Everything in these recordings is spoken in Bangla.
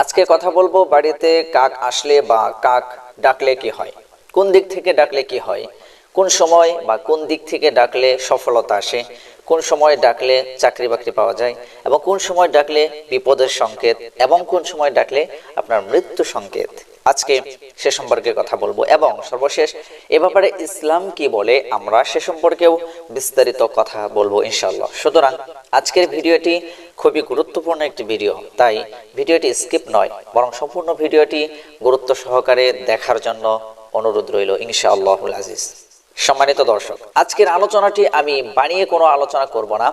আজকে কথা বলব বাড়িতে কাক আসলে বা কাক ডাকলে কি হয়? কোন দিক থেকে ডাকলে কি হয়? কোন সময় বা কোন দিক থেকে ডাকলে সফলতা আসে? কোন সময় ডাকলে চাকরি বাকরি পাওয়া যায়? এবং কোন সময় ডাকলে বিপদের সংকেত? এবং কোন সময় ডাকলে আপনার মৃত্যু সংকেত? আজকে সে সম্পর্কে কথা বলব। এবং সর্বশেষ, এ ব্যাপারে ইসলাম কি বলে আমরা সে সম্পর্কেও বিস্তারিত কথা বলব ইনশাল্লাহ সুতরাং আজকের ভিডিওটি খুবই গুরুত্বপূর্ণ একটি ভিডিও। তাই ভিডিওটি স্কিপ নয়, বরং সম্পূর্ণ ভিডিওটি গুরুত্ব সহকারে দেখার জন্য অনুরোধ রইল ইনশাআল্লাহুল আজিজ। সম্মানিত দর্শক, আজকের আলোচনাটি আমি বানিয়ে কোনো আলোচনা করব না।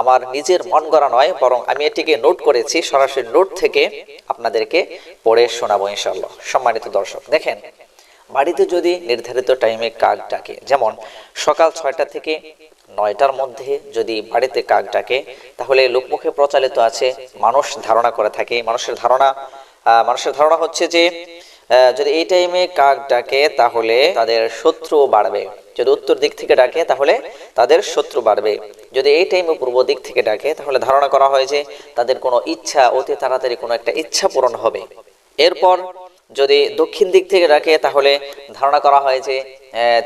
আমার নিজের মন গড়া নয়, বরং আমি এটিকে নোট করেছি, সরাসরি নোট থেকে আপনাদেরকে পড়ে শোনাবো ইনশাআল্লাহ। সম্মানিত দর্শক, দেখেন, বাড়িতে যদি নির্ধারিত টাইমে কাক ডাকে, যেমন সকাল ছয়টা থেকে নয়টার মধ্যে যদি বাড়িতে কাক ডাকে, তাহলে লোকমুখে প্রচালিত আছে মানুষ ধারণা করে থাকে। মানুষের ধারণা মানুষের ধারণা হচ্ছে যে যদি এই টাইমে কাক ডাকে, তাহলে তাদের শত্রু বাড়বে। যদি উত্তর দিক থেকে ডাকে, তাহলে তাদের শত্রু বাড়বে। যদি এই টাইমে পূর্ব দিক থেকে ডাকে, তাহলে ধারণা করা হয় যে, তাদের কোনো ইচ্ছা অতি তাড়াতাড়ি কোনো একটা ইচ্ছা পূরণ হবে। এরপর যদি দক্ষিণ দিক থেকে ডাকে তাহলে ধারণা করা হয় যে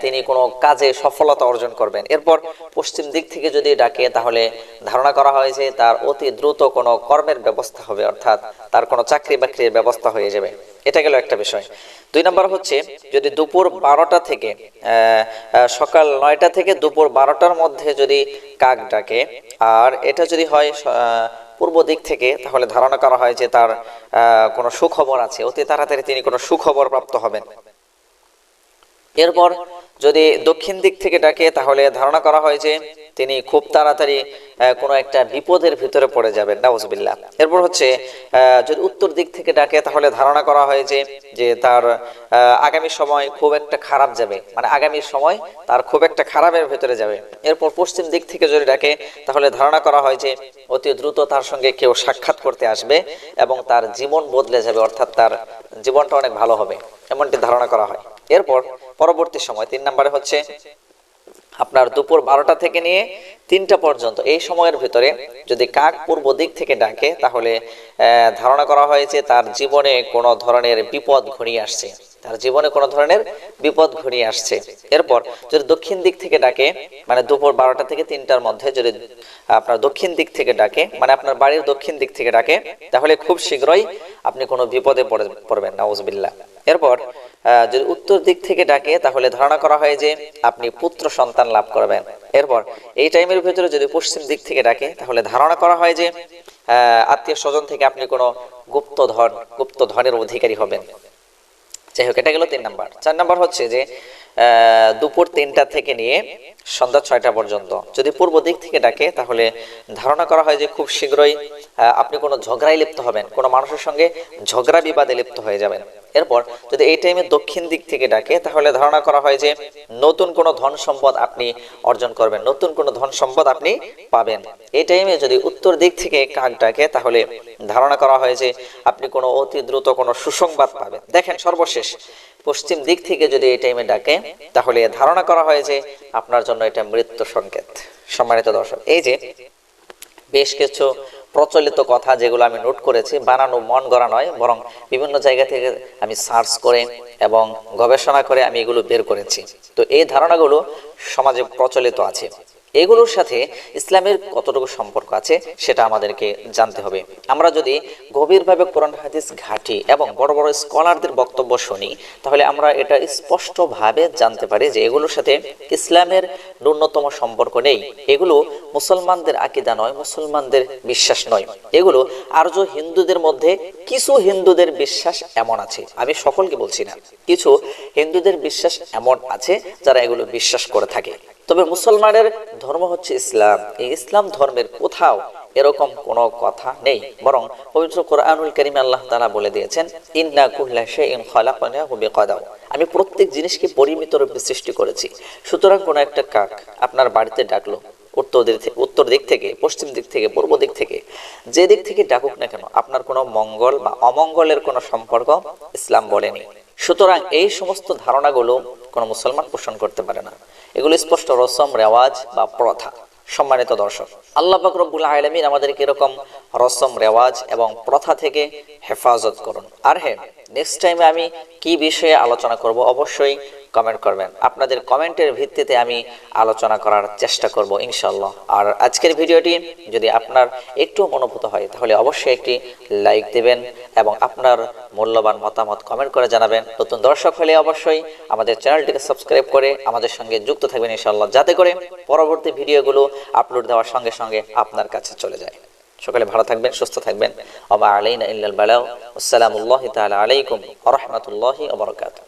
তিনি কোনো কাজে সফলতা অর্জন করবেন। এরপর পশ্চিম দিক থেকে যদি ডাকে, তাহলে ধারণা করা হয় যে, তার অতি দ্রুত কোনো কর্মের ব্যবস্থা হবে, অর্থাৎ তার কোনো চাকরি বাকরির ব্যবস্থা হয়ে যাবে। এটা গেল একটা বিষয়। দুই নম্বর হচ্ছে, যদি দুপুর বারোটা থেকে সকাল নয়টা থেকে দুপুর বারোটার মধ্যে যদি কাক ডাকে, আর এটা যদি হয় পূর্ব দিক থেকে, তাহলে ধারণা করা হয় যে তার কোনো সুখবর আছে। অতি তাড়াতাড়ি তিনি কোনো সুখবর প্রাপ্ত হবেন। এরপর যদি দক্ষিণ দিক থেকে ডাকে, তাহলে ধারণা করা হয় যে তিনি খুব তাড়াতাড়ি কোনো একটা বিপদের ভিতরে পড়ে যাবেন। নাউজবিল্লাহ। এরপর হচ্ছে যদি উত্তর দিক থেকে ডাকে, তাহলে ধারণা করা হয় যে যে তার আগামী সময় খুব একটা খারাপ যাবে। মানে আগামী সময় তার খুব একটা খারাপের ভিতরে যাবে। এরপর পশ্চিম দিক থেকে যদি ডাকে, তাহলে ধারণা করা হয় যে, অতি দ্রুত তার সঙ্গে কেউ সাক্ষাৎ করতে আসবে এবং তার জীবন বদলে যাবে, অর্থাৎ তার জীবনটা অনেক ভালো হবে, এমনটি ধারণা করা হয়। এরপর পরবর্তী সময়, তিন নম্বরে হচ্ছে আপনার দুপুর বারোটা থেকে নিয়ে তিনটা পর্যন্ত। এই সময়ের ভিতরে যদি কাক পূর্ব দিক থেকে ডাকে, তাহলে ধারণা করা হয়েছে তার জীবনে কোনো ধরনের বিপদ ঘনিয়ে আসছে। তার জীবনে কোনো ধরনের বিপদ ঘনিয়ে আসছে। এরপর যদি দক্ষিণ দিক থেকে ডাকে মানে দুপুর বারোটা থেকে তিনটার মধ্যে যদি আপনার দক্ষিণ দিক থেকে ডাকে মানে আপনার বাড়ির দক্ষিণ দিক থেকে ডাকে, তাহলে খুব শীঘ্রই আপনি কোনো বিপদে পড়ে, পড়বেন। নাউজবিল্লাহ। এরপর যদি উত্তর দিক থেকে ডাকে, তাহলে ধারণা করা হয় যে আপনি পুত্র সন্তান লাভ করবেন। এরপর, এই টাইমের ভিতরে যদি পশ্চিম দিক থেকে ডাকে, তাহলে ধারণা করা হয় যে আত্মীয় স্বজন থেকে আপনি কোনো গুপ্ত ধন, গুপ্ত ধনের অধিকারী হবেন। যাই হোক, এটা গেল তিন নাম্বার। চার নাম্বার হচ্ছে যে দুপুর তিনটা থেকে নিয়ে সন্ধ্যা ছয়টা পর্যন্ত। যদি পূর্ব দিক থেকে ডাকে, তাহলে ধারণা করা হয় যে খুব শীঘ্রই আপনি কোনো ঝগড়ায় লিপ্ত হবেন। কোনো মানুষের সঙ্গে ঝগড়া বিবাদে লিপ্ত হয়ে যাবেন। এরপর যদি এই টাইমে দক্ষিণ দিক থেকে ডাকে, তাহলে ধারণা করা হয় যে নতুন কোনো ধন সম্পদ আপনি অর্জন করবেন, নতুন কোনো ধন সম্পদ আপনি পাবেন। এই টাইমে যদি উত্তর দিক থেকে কাক ডাকে, তাহলে ধারণা করা হয় যে আপনি কোনো অতি দ্রুত কোনো সুসংবাদ পাবেন। দেখেন সর্বশেষ, পশ্চিম দিক থেকে যদি এই টাইমে ডাকে, তাহলে ধারণা করা হয় যে আপনার জন্য এটা মৃত্যু সংকেত। সম্মানিত দর্শক, এই যে বেশ কিছু প্রচলিত কথা যেগুলো আমি নোট করেছি, বানানো মন গড়া নয়, বরং বিভিন্ন জায়গা থেকে আমি সার্চ করে এবং গবেষণা করে আমি এগুলো বের করেছি। তো এই ধারণাগুলো সমাজে প্রচলিত আছে। এগুলোর সাথে ইসলামের কতটুকু সম্পর্ক আছে সেটা আমাদেরকে জানতে হবে। আমরা যদি গভীরভাবে কোরআন, হাদিস, ঘাঁটি এবং বড় বড় স্কলারদের বক্তব্য শুনি, তাহলে আমরা এটা স্পষ্টভাবে জানতে পারি যে এগুলোর সাথে ইসলামের ন্যূনতম সম্পর্ক নেই। এগুলো মুসলমানদের আকিদা নয়, মুসলমানদের বিশ্বাস নয়। এগুলো আর্য হিন্দুদের মধ্যে কিছু হিন্দুদের বিশ্বাস এমন আছে, আমি সকলকে বলছি না। কিছু হিন্দুদের বিশ্বাস এমন আছে যারা এগুলো বিশ্বাস করে থাকে। তবে মুসলমানের ধর্ম হচ্ছে ইসলাম। এই ইসলাম ধর্মের কোথাও এরকম কোনো কথা নেই। বরং পবিত্র কোরআনুল করিম আল্লাহ তাআলা বলে দিয়েছেন, ইন্না কুল্লা শাইইন খালাকনাহু বিকদার। আমি প্রত্যেক জিনিসকে পরিমিত রূপে সৃষ্টি করেছি। সুতরাং কোনো একটা কাক আপনার বাড়িতে ডাকলো, উত্তর দিক থেকে উত্তর দিক থেকে, পশ্চিম দিক থেকে, পূর্ব দিক থেকে, যে দিক থেকে ডাকুক না কেন, আপনার কোনো মঙ্গল বা অমঙ্গলের কোনো সম্পর্ক ইসলাম বলেনি। সুতরাং এই সমস্ত ধারণাগুলো কোনো মুসলমান পোষণ করতে পারে না। এগুলো স্পষ্ট রসম, রেওয়াজ বা প্রথা। সম্মানিত দর্শক, আল্লাহ রব্বুল আলমিন আমাদেরকে এরকম রসম, রেওয়াজ এবং প্রথা থেকে হেফাজত করুন। আর হ্যাঁ নেক্সট টাইমে আমি কি বিষয়ে আলোচনা করব অবশ্যই কমেন্ট করবেন। আপনাদের কমেন্টের ভিত্তিতে আমি আলোচনা করার চেষ্টা করব ইনশাল্লাহ আর আজকের ভিডিওটি যদি আপনার একটু মনোভূত হয়, তাহলে অবশ্যই একটি লাইক দেবেন এবং আপনার মূল্যবান মতামত কমেন্ট করে জানাবেন। নতুন দর্শক হলে অবশ্যই আমাদের চ্যানেলটিকে সাবস্ক্রাইব করে আমাদের সঙ্গে যুক্ত থাকবেন ইনশাল্লাহ যাতে করে পরবর্তী ভিডিওগুলো আপলোড দেওয়ার সঙ্গে সঙ্গে আপনার কাছে চলে যায়। সকালে ভালো থাকবেন সুস্থ থাকবেন ওমা আলাইনা ইল্লাল বালাগ আসসালামু আলাইকুম ওয়া রাহমাতুল্লাহি ওয়া বারাকাতুহু